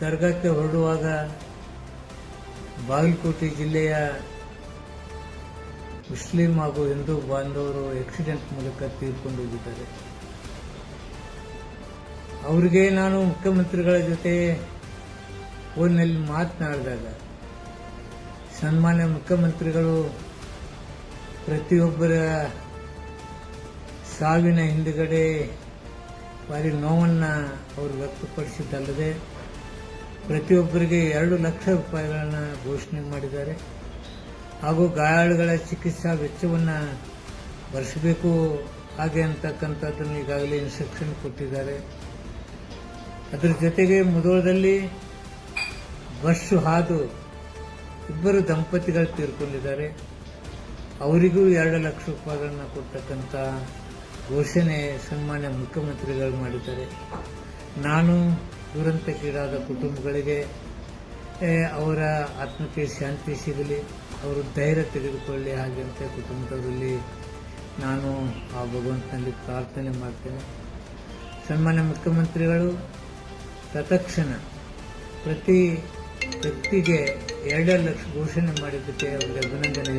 ದರ್ಗಾಕ್ಕೆ ಹೊರಡುವಾಗ ಬಾಗಲಕೋಟೆ ಜಿಲ್ಲೆಯ ಮುಸ್ಲಿಂ ಹಾಗೂ ಹಿಂದೂ ಬಾಂಧವರು ಆಕ್ಸಿಡೆಂಟ್ ಮೂಲಕ ತೀರ್ಕೊಂಡು ಹೋಗಿದ್ದಾರೆ. ಅವರಿಗೆ ನಾನು ಮುಖ್ಯಮಂತ್ರಿಗಳ ಜೊತೆ ಫೋನ್ನಲ್ಲಿ ಮಾತನಾಡಿದಾಗ ಸನ್ಮಾನ್ಯ ಮುಖ್ಯಮಂತ್ರಿಗಳು ಪ್ರತಿಯೊಬ್ಬರ ಸಾವಿನ ಹಿಂದುಗಡೆ ಭಾರಿ ನೋವನ್ನು ಅವರು ವ್ಯಕ್ತಪಡಿಸಿದ್ದಲ್ಲದೆ ಪ್ರತಿಯೊಬ್ಬರಿಗೆ ಎರಡು ಲಕ್ಷ ರೂಪಾಯಿಗಳನ್ನು ಘೋಷಣೆ ಮಾಡಿದ್ದಾರೆ. ಹಾಗೂ ಗಾಯಾಳುಗಳ ಚಿಕಿತ್ಸಾ ವೆಚ್ಚವನ್ನು ಭರಿಸಬೇಕು ಹಾಗೆ ಅಂತಕ್ಕಂಥದ್ದನ್ನು ಈಗಾಗಲೇ ಇನ್ಸ್ಟ್ರಕ್ಷನ್ ಕೊಟ್ಟಿದ್ದಾರೆ. ಅದರ ಜೊತೆಗೆ ಮುದೋಳದಲ್ಲಿ ಬಸ್ಸು ಹಾದು ಇಬ್ಬರು ದಂಪತಿಗಳು ತೀರ್ಕೊಂಡಿದ್ದಾರೆ. ಅವರಿಗೂ ಎರಡು ಲಕ್ಷ ರೂಪಾಯಿಗಳನ್ನ ಕೊಡ್ತಕ್ಕಂಥ ಘೋಷಣೆ ಸನ್ಮಾನ್ಯ ಮುಖ್ಯಮಂತ್ರಿಗಳು ಮಾಡಿದ್ದಾರೆ. ನಾನು ದುರಂತಕ್ಕೀಡಾದ ಕುಟುಂಬಗಳಿಗೆ ಅವರ ಆತ್ಮಕ್ಕೆ ಶಾಂತಿ ಸಿಗಲಿ ಅವರು ಧೈರ್ಯ ತೆಗೆದುಕೊಳ್ಳಿ ಹಾಗಂತ ಕುಟುಂಬದಲ್ಲಿ ನಾನು ಆ ಭಗವಂತನಲ್ಲಿ ಪ್ರಾರ್ಥನೆ ಮಾಡ್ತೇನೆ. ಸನ್ಮಾನ್ಯ ಮುಖ್ಯಮಂತ್ರಿಗಳು, ತತ್ಕ್ಷಣ ಪ್ರತಿ ವ್ಯಕ್ತಿಗೆ ಎರಡೆರಡು ಲಕ್ಷ ಘೋಷಣೆ ಮಾಡಿದ್ದಕ್ಕೆ ಅವರಿಗೆ ಅಭಿನಂದನೆ